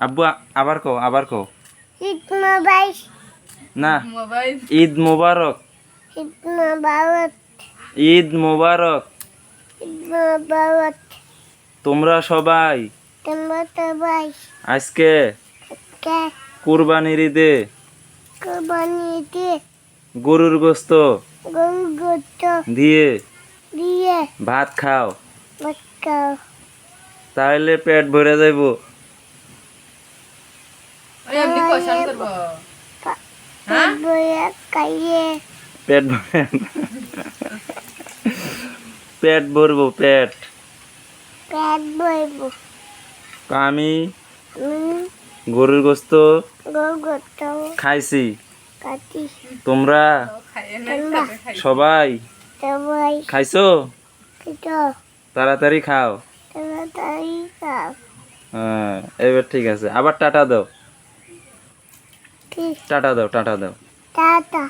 আব্বু আবার কও আবার কও। ঈদ মোবাইল। না মোবাইল। ঈদ মোবারক। ঈদ মোবারক। ঈদ মোবারক। ঈদ মোবারক। তোমরা সবাই তোমরা সবাই আজকে কে কুরবানির ঈদে কোরবানি দিয়ে গরুর গোস্ত গরু গোত্র দিয়ে দিয়ে ভাত খাও। বাচ্চাও তাহলে পেট ভরে যাইব। পেট পেট ভরবো পেট পেট বইব আমি আমি গরুর গোস্ত খাইছি তোমরা সবাই সবাই খাইছো তাড়াতাড়ি খাও হ্যাঁ এবার ঠিক আছে আবার টাটা দাও টাটা দাও টাটা দাও। টাটা।